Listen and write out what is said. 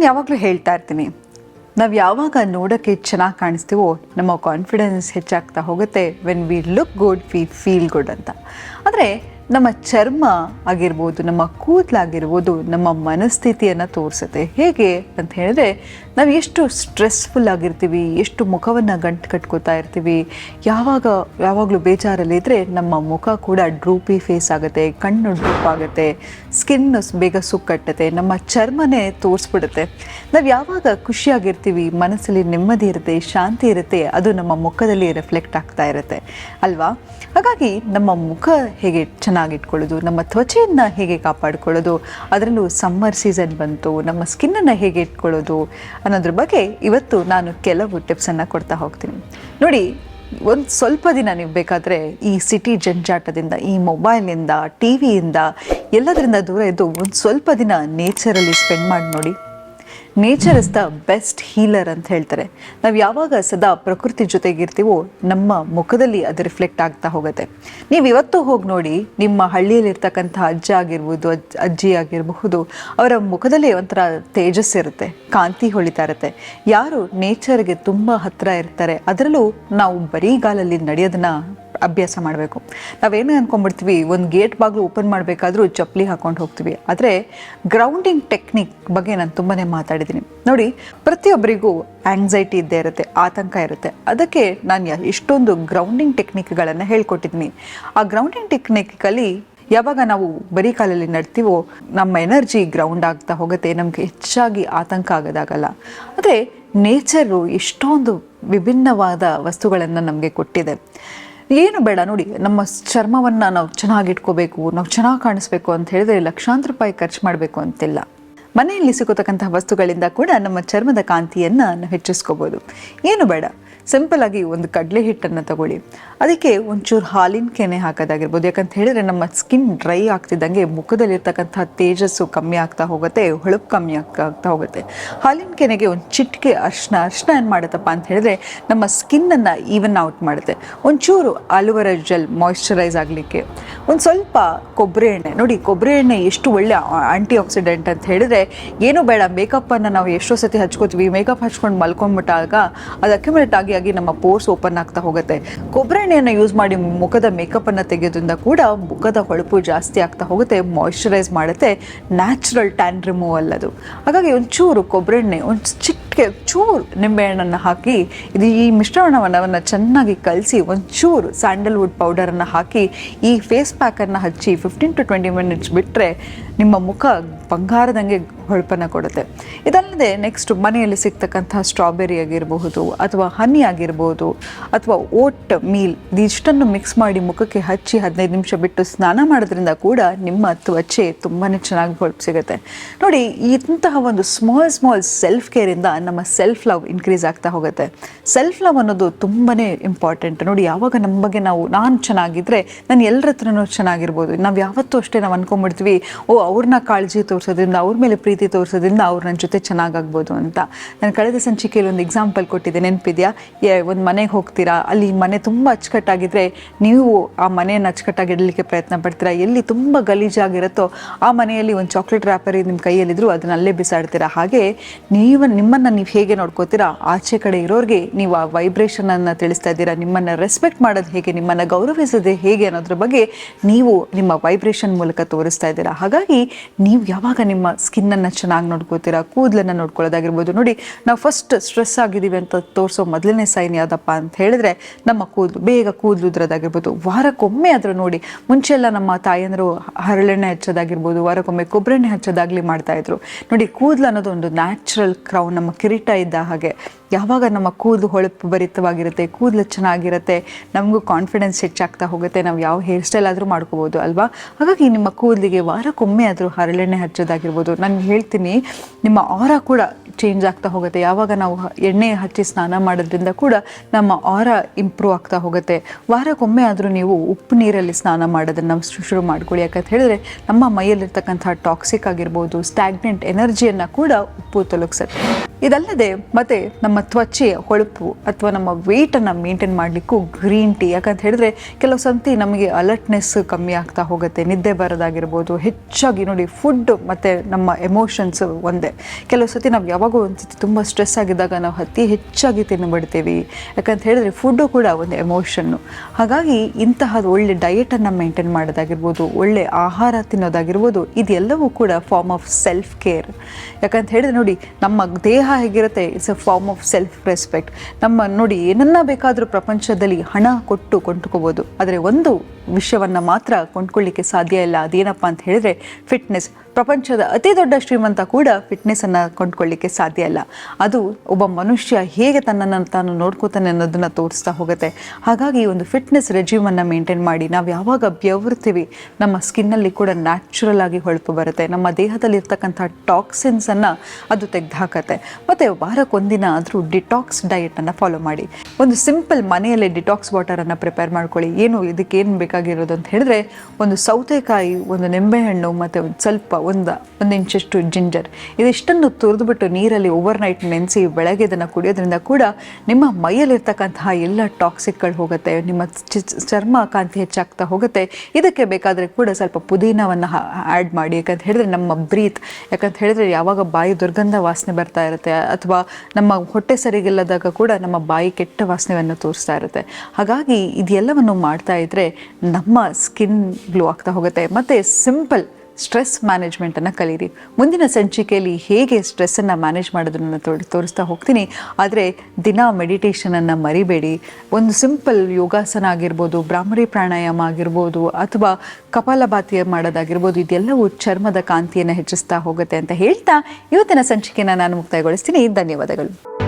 ನಾನು ಯಾವಾಗಲೂ ಹೇಳ್ತಾ ಇರ್ತೀನಿ. ನಾವು ಯಾವಾಗ ನೋಡೋಕ್ಕೆ ಚೆನ್ನಾಗಿ ಕಾಣಿಸ್ತೀವೋ, ನಮ್ಮ ಕಾನ್ಫಿಡೆನ್ಸ್ ಹೆಚ್ಚಾಗ್ತಾ ಹೋಗುತ್ತೆ when we look good we feel good ಅಂತ. ಆದರೆ ನಮ್ಮ ಚರ್ಮ ಆಗಿರ್ಬೋದು, ನಮ್ಮ ಕೂದಲಾಗಿರ್ಬೋದು, ನಮ್ಮ ಮನಸ್ಥಿತಿಯನ್ನು ತೋರಿಸುತ್ತೆ. ಹೇಗೆ ಅಂತ ಹೇಳಿದ್ರೆ, ನಾವು ಎಷ್ಟು ಸ್ಟ್ರೆಸ್ಫುಲ್ ಆಗಿರ್ತೀವಿ, ಎಷ್ಟು ಮುಖವನ್ನು ಗಂಟು ಕಟ್ಕೋತಾ ಇರ್ತೀವಿ, ಯಾವಾಗ, ಯಾವಾಗಲೂ ಬೇಜಾರಲ್ಲಿದ್ದರೆ ನಮ್ಮ ಮುಖ ಕೂಡ ಡ್ರೂಪಿ ಫೇಸ್ ಆಗುತ್ತೆ, ಕಣ್ಣು ಡ್ರೂಪ್ ಆಗುತ್ತೆ ಸ್ಕಿನ್ ಬೇಗ ಸುಕ್ಕಟ್ಟುತ್ತೆ, ನಮ್ಮ ಚರ್ಮನೇ ತೋರಿಸ್ಬಿಡುತ್ತೆ. ನಾವು ಯಾವಾಗ ಖುಷಿಯಾಗಿರ್ತೀವಿ, ಮನಸ್ಸಲ್ಲಿ ನೆಮ್ಮದಿ ಇರುತ್ತೆ, ಶಾಂತಿ ಇರುತ್ತೆ, ಅದು ನಮ್ಮ ಮುಖದಲ್ಲಿ ರಿಫ್ಲೆಕ್ಟ್ ಆಗ್ತಾ ಇರುತ್ತೆ. ಅಲ್ವಾ? ಹಾಗಾಗಿ ನಮ್ಮ ಮುಖ ಹೇಗೆ ಚೆನ್ನಾಗಿಟ್ಕೊಳ್ಳೋದು, ನಮ್ಮ ತ್ವಚೆಯನ್ನು ಹೇಗೆ ಕಾಪಾಡಿಕೊಳ್ಳೋದು, ಅದರಲ್ಲೂ ಸಮ್ಮರ್ ಸೀಸನ್ ಬಂತು, ನಮ್ಮ ಸ್ಕಿನ್ನನ್ನು ಹೇಗೆ ಇಟ್ಕೊಳ್ಳೋದು ಅನ್ನೋದ್ರ ಬಗ್ಗೆ ಇವತ್ತು ನಾನು ಕೆಲವು ಟಿಪ್ಸನ್ನು ಕೊಡ್ತಾ ಹೋಗ್ತೀನಿ. ನೋಡಿ, ಒಂದು ಸ್ವಲ್ಪ ದಿನ ನೀವು ಬೇಕಾದರೆ ಈ ಸಿಟಿ ಜಂಜಾಟದಿಂದ, ಈ ಮೊಬೈಲಿಂದ ಟಿ ವಿಯಿಂದ ಎಲ್ಲದರಿಂದ ದೂರ ಇದ್ದು ಒಂದು ಸ್ವಲ್ಪ ದಿನ ನೇಚರಲ್ಲಿ ಸ್ಪೆಂಡ್ ಮಾಡಿ ನೋಡಿ. Nature is the best healer ಅಂತ ಹೇಳ್ತಾರೆ. ನಾವು ಯಾವಾಗ ಸದಾ ಪ್ರಕೃತಿ ಜೊತೆಗಿರ್ತೀವೋ ನಮ್ಮ ಮುಖದಲ್ಲಿ ಅದು ರಿಫ್ಲೆಕ್ಟ್ ಆಗ್ತಾ ಹೋಗುತ್ತೆ. ನೀವು ಇವತ್ತು ಹೋಗಿ ನೋಡಿ ನಿಮ್ಮ ಹಳ್ಳಿಯಲ್ಲಿರ್ತಕ್ಕಂಥ ಅಜ್ಜ ಆಗಿರ್ಬೋದು, ಅಜ್, ಅಜ್ಜಿ ಆಗಿರಬಹುದು, ಅವರ ಮುಖದಲ್ಲಿ ಒಂಥರ ತೇಜಸ್ ಇರುತ್ತೆ, ಕಾಂತಿ ಹೊಳಿತಾ ಇರುತ್ತೆ. ಯಾರು ನೇಚರ್ಗೆ ತುಂಬ ಹತ್ತಿರ ಇರ್ತಾರೆ, ಅದರಲ್ಲೂ ನಾವು ಬರೀಗಾಲಲ್ಲಿ ನಡೆಯೋದನ್ನ ಅಭ್ಯಾಸ ಮಾಡಬೇಕು. ನಾವೇನು ಅಂದ್ಕೊಂಡ್ಬಿಡ್ತೀವಿ ಒಂದು ಗೇಟ್ ಬಾಗಿಲು ಓಪನ್ ಮಾಡಬೇಕಾದ್ರೂ ಚಪ್ಪಲಿ ಹಾಕೊಂಡು ಹೋಗ್ತೀವಿ. ಆದರೆ ಗ್ರೌಂಡಿಂಗ್ ಟೆಕ್ನಿಕ್ ಬಗ್ಗೆ ನಾನು ತುಂಬಾ ಮಾತಾಡಿದ್ದೀನಿ. ನೋಡಿ, ಪ್ರತಿಯೊಬ್ಬರಿಗೂ ಆಂಗ್ಸೈಟಿ ಇದ್ದೇ ಇರುತ್ತೆ, ಆತಂಕ ಇರುತ್ತೆ. ಅದಕ್ಕೆ ನಾನು ಇಷ್ಟೊಂದು ಗ್ರೌಂಡಿಂಗ್ ಟೆಕ್ನಿಕ್ಗಳನ್ನು ಹೇಳ್ಕೊಟ್ಟಿದ್ದೀನಿ. ಆ ಗ್ರೌಂಡಿಂಗ್ ಟೆಕ್ನಿಕಲ್ಲಿ ಯಾವಾಗ ನಾವು ಬರೀ ಕಾಲಲ್ಲಿ ನಡ್ತೀವೋ, ನಮ್ಮ ಎನರ್ಜಿ ಗ್ರೌಂಡ್ ಆಗ್ತಾ ಹೋಗುತ್ತೆ, ನಮಗೆ ಹೆಚ್ಚಾಗಿ ಆತಂಕ ಆಗೋದಾಗಲ್ಲ. ಆದರೆ ನೇಚರು ಎಷ್ಟೊಂದು ವಿಭಿನ್ನವಾದ ವಸ್ತುಗಳನ್ನು ನಮಗೆ ಕೊಟ್ಟಿದೆ. ಏನು ಬೇಡ, ನೋಡಿ, ನಮ್ಮ ಚರ್ಮವನ್ನು ನಾವು ಚೆನ್ನಾಗಿ ಇಟ್ಕೋಬೇಕು ನಾವು ಚೆನ್ನಾಗಿ ಕಾಣಿಸ್ಬೇಕು ಅಂತ ಹೇಳಿದ್ರೆ ಲಕ್ಷಾಂತರ ರೂಪಾಯಿ ಖರ್ಚು ಮಾಡಬೇಕು ಅಂತಿಲ್ಲ. ಮನೆಯಲ್ಲಿ ಸಿಗತಕ್ಕಂತಹ ವಸ್ತುಗಳಿಂದ ಕೂಡ ನಮ್ಮ ಚರ್ಮದ ಕಾಂತಿಯನ್ನು ನಾವು ಹೆಚ್ಚಿಸ್ಕೋಬೋದು. ಏನು ಬೇಡ ಸಿಂಪಲ್ ಆಗಿ ಒಂದು ಕಡಲೆ ಹಿಟ್ಟನ್ನು ತಗೊಳ್ಳಿ. ಅದಕ್ಕೆ ಒಂಚೂರು ಹಾಲಿನ ಕೆನೆ ಹಾಕೋದಾಗಿರ್ಬೋದು. ಯಾಕಂತ ಹೇಳಿದ್ರೆ ನಮ್ಮ ಸ್ಕಿನ್ ಡ್ರೈ ಆಗ್ತಿದ್ದಂಗೆ ಮುಖದಲ್ಲಿರ್ತಕ್ಕಂಥ ತೇಜಸ್ಸು ಕಮ್ಮಿ ಆಗ್ತಾ ಹೋಗುತ್ತೆ, ಹೊಳಪು ಕಮ್ಮಿ ಆಗ್ತಾ ಆಗ್ತಾ ಹೋಗುತ್ತೆ. ಹಾಲಿನ ಕೆನೆಗೆ ಒಂದು ಚಿಟಿಕೆ ಅರ್ಶನ ಅರ್ಶನ ಏನು ಮಾಡುತ್ತಪ್ಪ ಅಂತ ಹೇಳಿದ್ರೆ ನಮ್ಮ ಸ್ಕಿನ್ನನ್ನು ಈವನ್ ಔಟ್ ಮಾಡುತ್ತೆ. ಒಂಚೂರು ಆಲುವರ ಜೆಲ್ ಮಾಯ್ಶ್ಚರೈಸ್ ಆಗಲಿಕ್ಕೆ. ಒಂದು ಸ್ವಲ್ಪ ಕೊಬ್ಬರಿ ಎಣ್ಣೆ. ನೋಡಿ ಕೊಬ್ಬರಿ ಎಣ್ಣೆ ಎಷ್ಟು ಒಳ್ಳೆ ಆಂಟಿ ಆಕ್ಸಿಡೆಂಟ್ ಅಂತ ಹೇಳಿದ್ರೆ ಏನು ಬೇಡ. ಮೇಕಪ್ಪನ್ನು ನಾವು ಎಷ್ಟೋ ಸತಿ ಹಚ್ಕೋತೀವಿ. ಮೇಕಪ್ ಹಚ್ಕೊಂಡು ಮಲ್ಕೊಂಡ್ಬಿಟ್ಟಾಗ ಅದು ಅಕ್ಯುಮುಲೇಟ್ ಆಗಿ ಆಗಿ ನಮ್ಮ ಪೋರ್ಸ್ ಓಪನ್ ಆಗ್ತಾ ಹೋಗುತ್ತೆ. ಕೊಬ್ಬರಿ ಎಣ್ಣೆಯನ್ನು ಯೂಸ್ ಮಾಡಿ ಮುಖದ ಮೇಕಪ್ ಅನ್ನು ತೆಗೆಯೋದ್ರಿಂದ ಕೂಡ ಮುಖದ ಹೊಳಪು ಜಾಸ್ತಿ ಆಗ್ತಾ ಹೋಗುತ್ತೆ ಮಾಯಶ್ಚರೈಸ್ ಮಾಡುತ್ತೆ ನ್ಯಾಚುರಲ್ ಟ್ಯಾನ್ ರಿಮೂವಲ್ ಅದು ಹಾಗಾಗಿ ಒಂಚೂರು ಕೊಬ್ಬರಿ ಎಣ್ಣೆ ಒಂದು ಚಿಟಿಕೆ ಚೂರು ನಿಂಬೆಹಣ್ಣನ್ನು ಹಾಕಿ, ಇದು ಈ ಮಿಶ್ರಣವನ್ನು ಚೆನ್ನಾಗಿ ಕಲಸಿ ಒಂಚೂರು ಸ್ಯಾಂಡಲ್ವುಡ್ ಪೌಡರನ್ನು ಹಾಕಿ, ಈ ಫೇಸ್ ಪ್ಯಾಕನ್ನು ಹಚ್ಚಿ ಫಿಫ್ಟೀನ್ ಟು ಟ್ವೆಂಟಿ ಮಿನಿಟ್ಸ್ ಬಿಟ್ಟರೆ ನಿಮ್ಮ ಮುಖ ಬಂಗಾರದಂಗೆ ಹೊಳಪನ್ನು ಕೊಡುತ್ತೆ. ಇದಲ್ಲದೆ ನೆಕ್ಸ್ಟ್ ಮನೆಯಲ್ಲಿ ಸಿಗ್ತಕ್ಕಂಥ ಸ್ಟ್ರಾಬೆರಿ ಆಗಿರಬಹುದು ಅಥವಾ ಹನಿ ಆಗಿರ್ಬೋದು ಅಥವಾ ಓಟ್ ಮೀಲ್ ಇದಿಷ್ಟನ್ನು ಮಿಕ್ಸ್ ಮಾಡಿ ಮುಖಕ್ಕೆ ಹಚ್ಚಿ ಹದಿನೈದು ನಿಮಿಷ ಬಿಟ್ಟು ಸ್ನಾನ ಮಾಡೋದ್ರಿಂದ ಕೂಡ ನಿಮ್ಮ ತ್ವಚೆ ತುಂಬಾ ಚೆನ್ನಾಗಿ ಹೊಳಪು ಸಿಗುತ್ತೆ. ನೋಡಿ ಇಂತಹ ಒಂದು ಸ್ಮಾಲ್ ಸ್ಮಾಲ್ ಸೆಲ್ಫ್ ಕೇರಿಂದ ನಮ್ಮ ಸೆಲ್ಫ್ ಲವ್ ಇನ್ಕ್ರೀಸ್ ಆಗ್ತಾ ಹೋಗುತ್ತೆ. ಸೆಲ್ಫ್ ಲವ್ ಅನ್ನೋದು ತುಂಬಾ ಇಂಪಾರ್ಟೆಂಟ್ ನೋಡಿ, ಯಾವಾಗ ನಮ್ಮ ಬಗ್ಗೆ ನಾವು, ನಾನು ಚೆನ್ನಾಗಿದ್ದರೆ ನಾನು ಎಲ್ಲರ ಹತ್ರನೂ ಚೆನ್ನಾಗಿರ್ಬೋದು. ನಾವು ಯಾವತ್ತೂ ಅಷ್ಟೇ ನಾವು ಅನ್ಕೊಂಡ್ಬಿಡ್ತೀವಿ, ಓ ಅವ್ರನ್ನ ಕಾಳಜಿ ತೋರಿಸೋದ್ರಿಂದ, ಅವ್ರ ಮೇಲೆ ಪ್ರೀತಿ ತೋರಿಸೋದ್ರಿಂದ ಅವ್ರು ನನ್ನ ಜೊತೆ ಚೆನ್ನಾಗಾಗ್ಬೋದು ಅಂತ. ನಾನು ಕಳೆದ ಸಂಚಿಕೆಯಲ್ಲಿ ಒಂದು ಎಕ್ಸಾಂಪಲ್ ಕೊಟ್ಟಿದ್ದೆ, ನೆನಪಿದೆಯಾ? ಒಂದು ಮನೆಗೆ ಹೋಗ್ತೀರಾ? ಅಲ್ಲಿ ಮನೆ ತುಂಬ ಅಚ್ಚುಕಟ್ಟಾಗಿದ್ದರೆ ನೀವು ಆ ಮನೆಯನ್ನು ಅಚ್ಚುಕಟ್ಟಾಗಿ ಇಡಲಿಕ್ಕೆ ಪ್ರಯತ್ನ ಪಡ್ತೀರಾ? ಎಲ್ಲಿ ತುಂಬ ಗಲೀಜಾಗಿರುತ್ತೋ ಆ ಮನೆಯಲ್ಲಿ ಒಂದು ಚಾಕ್ಲೇಟ್ ರ್ಯಾಪರ್ ನಿಮ್ಮ ಕೈಯಲ್ಲಿದ್ದರೂ ಅದನ್ನ ಅಲ್ಲೇ ಬಿಸಾಡ್ತೀರಾ? ಹಾಗೆ ನೀವು, ನಿಮ್ಮನ್ನು ನೀವು ಹೇಗೆ ನೋಡ್ಕೋತೀರಾ? ಆಚೆ ಕಡೆ ಇರೋರಿಗೆ ನೀವು ಆ ವೈಬ್ರೇಷನನ್ನು ತಿಳಿಸ್ತಾ ಇದ್ದೀರಾ? ನಿಮ್ಮನ್ನು ರೆಸ್ಪೆಕ್ಟ್ ಮಾಡೋದು ಹೇಗೆ? ನಿಮ್ಮನ್ನು ಗೌರವಿಸೋದು ಹೇಗೆ ಅನ್ನೋದ್ರ ಬಗ್ಗೆ ನೀವು ನಿಮ್ಮ ವೈಬ್ರೇಷನ್ ಮೂಲಕ ತೋರಿಸ್ತಾ ಇದ್ದೀರಾ? ಹಾಗಾಗಿ ನೀವು ಯಾವಾಗ ನಿಮ್ಮ ಸ್ಕಿನ್ನನ್ನು ಚೆನ್ನಾಗಿ ನೋಡ್ಕೋತೀರಾ? ಕೂದಲನ್ನು ನೋಡ್ಕೊಳ್ಳೋದಾಗಿರ್ಬೋದು. ನೋಡಿ, ನಾವು ಫಸ್ಟ್ ಸ್ಟ್ರೆಸ್ ಆಗಿದ್ದೀವಿ ಅಂತ ತೋರಿಸೋ ಮೊದಲನೇ ಸೈನ್ ಯಾವುದಪ್ಪ ಅಂತ ಹೇಳಿದ್ರೆ ನಮ್ಮ ಕೂದಲು, ಬೇಗ ಕೂದಲು ಉದ್ರೋದಾಗಿರ್ಬೋದು. ವಾರಕ್ಕೊಮ್ಮೆ ಆದರೂ ನೋಡಿ ಮುಂಚೆ ಎಲ್ಲ ನಮ್ಮ ತಾಯಂದರು ಹರಳೆಣ್ಣೆ ಹಚ್ಚೋದಾಗಿರ್ಬೋದು, ವಾರಕ್ಕೊಮ್ಮೆ ಕೊಬ್ಬರೆಣ್ಣೆ ಹಚ್ಚೋದಾಗ್ಲಿ ಮಾಡ್ತಾ ಇದ್ರು. ನೋಡಿ, ಕೂದಲು ಅನ್ನೋದು ಒಂದು ನ್ಯಾಚುರಲ್ ಕ್ರೌನ್ ನಮ್ಮ ಕಿರೀಟ ಇದ್ದ ಹಾಗೆ ಯಾವಾಗ ನಮ್ಮ ಕೂದಲು ಹೊಳಪು ಭರಿತವಾಗಿರುತ್ತೆ, ಕೂದಲು ಚೆನ್ನಾಗಿರುತ್ತೆ, ನಮಗೂ ಕಾನ್ಫಿಡೆನ್ಸ್ ಹೆಚ್ಚಾಗ್ತಾ ಹೋಗುತ್ತೆ, ನಾವು ಯಾವ ಹೇರ್ ಸ್ಟೈಲ್ ಆದರೂ ಮಾಡ್ಕೋಬೋದು ಅಲ್ವಾ? ಹಾಗಾಗಿ ನಿಮ್ಮ ಕೂದಲಿಗೆ ವಾರಕ್ಕೊಮ್ಮೆ ಆದರೂ ಹರಳೆಣ್ಣೆ ಹಚ್ಚೋದಾಗಿರ್ಬೋದು. ನಾನು ಹೇಳ್ತೀನಿ, ನಿಮ್ಮ ಆರ ಕೂಡ ಚೇಂಜ್ ಆಗ್ತಾ ಹೋಗುತ್ತೆ. ಯಾವಾಗ ನಾವು ಎಣ್ಣೆ ಹಚ್ಚಿ ಸ್ನಾನ ಮಾಡೋದ್ರಿಂದ ಕೂಡ ನಮ್ಮ ಆರ ಇಂಪ್ರೂವ್ ಆಗ್ತಾ ಹೋಗುತ್ತೆ. ವಾರಕ್ಕೊಮ್ಮೆ ಆದರೂ ನೀವು ಉಪ್ಪು ನೀರಲ್ಲಿ ಸ್ನಾನ ಮಾಡೋದನ್ನು ಶುರು ಮಾಡ್ಕೊಳ್ಳಿ. ಯಾಕಂತ ಹೇಳಿದ್ರೆ ನಮ್ಮ ಮೈಯಲ್ಲಿರ್ತಕ್ಕಂಥ ಟಾಕ್ಸಿಕ್ ಆಗಿರ್ಬೋದು ಸ್ಟ್ಯಾಗ್ನೆಂಟ್ ಎನರ್ಜಿಯನ್ನು ಕೂಡ ಉಪ್ಪು ತೊಲಗಿಸುತ್ತೆ. ಇದಲ್ಲದೆ ಮತ್ತೆ ನಮ್ಮ ತ್ವಚೆಯ ಹೊಳಪು ಅಥವಾ ನಮ್ಮ ವೆಯ್ಟನ್ನು ಮೇಂಟೈನ್ ಮಾಡಲಿಕ್ಕೂ ಗ್ರೀನ್ ಟೀ ಯಾಕಂತ ಹೇಳಿದ್ರೆ ಕೆಲವು ಸಂತಿ ನಮಗೆ ಅಲರ್ಟ್ನೆಸ್ ಕಮ್ಮಿ ಆಗ್ತಾ ಹೋಗುತ್ತೆ. ನಿದ್ದೆ ಬರೋದಾಗಿರ್ಬೋದು, ಹೆಚ್ಚಾಗಿ ನೋಡಿ ಫುಡ್ ಮತ್ತು ನಮ್ಮ ಎಮೋಷನ್ಸ್ ಒಂದೇ. ಕೆಲವು ಸತಿ ನಾವು ಯಾವಾಗೋ ಒಂದ್ಸತಿ ತುಂಬ ಸ್ಟ್ರೆಸ್ ಆಗಿದ್ದಾಗ ನಾವು ಅತಿ ಹೆಚ್ಚಾಗಿ ತಿನ್ನುಬಿಡ್ತೀವಿ ಯಾಕಂತ ಹೇಳಿದ್ರೆ ಫುಡ್ಡು ಕೂಡ ಒಂದು ಎಮೋಷನ್ನು ಹಾಗಾಗಿ ಇಂತಹ ಒಳ್ಳೆ ಡಯೆಟನ್ನು ಮೇಂಟೈನ್ ಮಾಡೋದಾಗಿರ್ಬೋದು, ಒಳ್ಳೆ ಆಹಾರ ತಿನ್ನೋದಾಗಿರ್ಬೋದು, ಇದೆಲ್ಲವೂ ಕೂಡ ಫಾರ್ಮ್ ಆಫ್ ಸೆಲ್ಫ್ ಕೇರ್ ಯಾಕಂತ ಹೇಳಿದ್ರೆ ನೋಡಿ, ನಮ್ಮ ದೇಹ ಹೇಗಿರುತ್ತೆ it's a form of self respect ನಮ್ಮ ನೋಡಿ ಏನನ್ನ ಬೇಕಾದರೂ ಪ್ರಪಂಚದಲ್ಲಿ ಹಣ ಕೊಟ್ಟು ಕೊಂಡ್ಕೋಬೋದು. ಆದರೆ ಒಂದು ವಿಷಯವನ್ನು ಮಾತ್ರ ಕೊಂಡ್ಕೊಳ್ಳಿಕ್ಕೆ ಸಾಧ್ಯ ಇಲ್ಲ. ಅದೇನಪ್ಪ ಅಂತ ಹೇಳಿದ್ರೆ ಫಿಟ್ನೆಸ್ ಪ್ರಪಂಚದ ಅತಿ ದೊಡ್ಡ ಶ್ರೀಮಂತ ಕೂಡ ಫಿಟ್ನೆಸ್ಸನ್ನು ಕೊಂಡ್ಕೊಳ್ಳಿಕ್ಕೆ ಸಾಧ್ಯ ಇಲ್ಲ. ಅದು ಒಬ್ಬ ಮನುಷ್ಯ ಹೇಗೆ ತನ್ನನ್ನು ತಾನು ನೋಡ್ಕೋತಾನೆ ಅನ್ನೋದನ್ನು ತೋರಿಸ್ತಾ ಹೋಗುತ್ತೆ. ಹಾಗಾಗಿ ಒಂದು ಫಿಟ್ನೆಸ್ ರೆಜ್ಯೂಮನ್ನು ಮೇಂಟೈನ್ ಮಾಡಿ, ನಾವು ಯಾವಾಗ ಬೆವರ್ತೀವಿ ನಮ್ಮ ಸ್ಕಿನ್ನಲ್ಲಿ ಕೂಡ ನ್ಯಾಚುರಲ್ ಆಗಿ ಹೊಳಪು ಬರುತ್ತೆ. ನಮ್ಮ ದೇಹದಲ್ಲಿ ಇರ್ತಕ್ಕಂಥ ಟಾಕ್ಸಿನ್ಸನ್ನು ಅದು ತೆಗೆದುಹಾಕತ್ತೆ ಮತ್ತು ವಾರಕ್ಕೊಂದಿನ ಆದರೂ ಡಿಟಾಕ್ಸ್ ಡಯೆಟನ್ನು ಫಾಲೋ ಮಾಡಿ. ಒಂದು ಸಿಂಪಲ್ ಮನೆಯಲ್ಲೇ ಡಿಟಾಕ್ಸ್ ವಾಟರನ್ನು ಪ್ರಿಪೇರ್ ಮಾಡ್ಕೊಳ್ಳಿ. ಏನು ಇದಕ್ಕೆ ಏನು ಬೇಕಾಗಿರೋದು ಅಂತ ಹೇಳಿದ್ರೆ ಒಂದು ಸೌತೆಕಾಯಿ, ಒಂದು ನಿಂಬೆಹಣ್ಣು ಮತ್ತು ಒಂದು ಸ್ವಲ್ಪ ಒಂದು ಒಂದು ಇಂಚಷ್ಟು ಜಿಂಜರ್. ಇದಿಷ್ಟನ್ನು ತುರಿದುಬಿಟ್ಟು ನೀರಲ್ಲಿ ಓವರ್ ನೈಟ್ ನೆನೆಸಿ ಬೆಳಗ್ಗೆ ಇದನ್ನು ಕುಡಿಯೋದ್ರಿಂದ ಕೂಡ ನಿಮ್ಮ ಮೈಯಲ್ಲಿರ್ತಕ್ಕಂತಹ ಎಲ್ಲ ಟಾಕ್ಸಿಕ್ಗಳು ಹೋಗುತ್ತೆ, ನಿಮ್ಮ ಚರ್ಮ ಕಾಂತಿ ಹೆಚ್ಚಾಗ್ತಾ ಹೋಗುತ್ತೆ. ಇದಕ್ಕೆ ಬೇಕಾದರೆ ಕೂಡ ಸ್ವಲ್ಪ ಪುದೀನವನ್ನು ಆ್ಯಡ್ ಮಾಡಿ. ಯಾಕಂತ ಹೇಳಿದ್ರೆ ನಮ್ಮ ಬ್ರೀತ್, ಯಾಕಂತ ಹೇಳಿದ್ರೆ ಯಾವಾಗ ಬಾಯಿ ದುರ್ಗಂಧ ವಾಸನೆ ಬರ್ತಾ ಇರುತ್ತೆ ಅಥವಾ ನಮ್ಮ ಹೊಟ್ಟೆ ಸರಿಗಿಲ್ಲದಾಗ ಕೂಡ ನಮ್ಮ ಬಾಯಿ ಕೆಟ್ಟ ವಾಸನೆಯನ್ನು ತೋರಿಸ್ತಾ ಇರುತ್ತೆ. ಹಾಗಾಗಿ ಇದೆಲ್ಲವನ್ನು ಮಾಡ್ತಾ ಇದ್ದರೆ ನಮ್ಮ ಸ್ಕಿನ್ ಗ್ಲೋ ಆಗ್ತಾ ಹೋಗುತ್ತೆ. ಮತ್ತು ಸಿಂಪಲ್ ಸ್ಟ್ರೆಸ್ ಮ್ಯಾನೇಜ್ಮೆಂಟನ್ನು ಕಲೀರಿ. ಮುಂದಿನ ಸಂಚಿಕೆಯಲ್ಲಿ ಹೇಗೆ ಸ್ಟ್ರೆಸ್ಸನ್ನು ಮ್ಯಾನೇಜ್ ಮಾಡೋದನ್ನು ತೋರಿ ತೋರಿಸ್ತಾ ಹೋಗ್ತೀನಿ. ಆದರೆ ದಿನ ಮೆಡಿಟೇಷನನ್ನು ಮರಿಬೇಡಿ. ಒಂದು ಸಿಂಪಲ್ ಯೋಗಾಸನ ಆಗಿರ್ಬೋದು ಬ್ರಾಹ್ಮರಿ ಪ್ರಾಣಾಯಾಮ ಆಗಿರ್ಬೋದು, ಅಥವಾ ಕಪಾಲಭಾತಿ ಮಾಡೋದಾಗಿರ್ಬೋದು, ಇದೆಲ್ಲವೂ ಚರ್ಮದ ಕಾಂತಿಯನ್ನು ಹೆಚ್ಚಿಸ್ತಾ ಹೋಗುತ್ತೆ ಅಂತ ಹೇಳ್ತಾ ಇವತ್ತಿನ ಸಂಚಿಕೆಯನ್ನು ನಾನು ಮುಕ್ತಾಯಗೊಳಿಸ್ತೀನಿ. ಧನ್ಯವಾದಗಳು.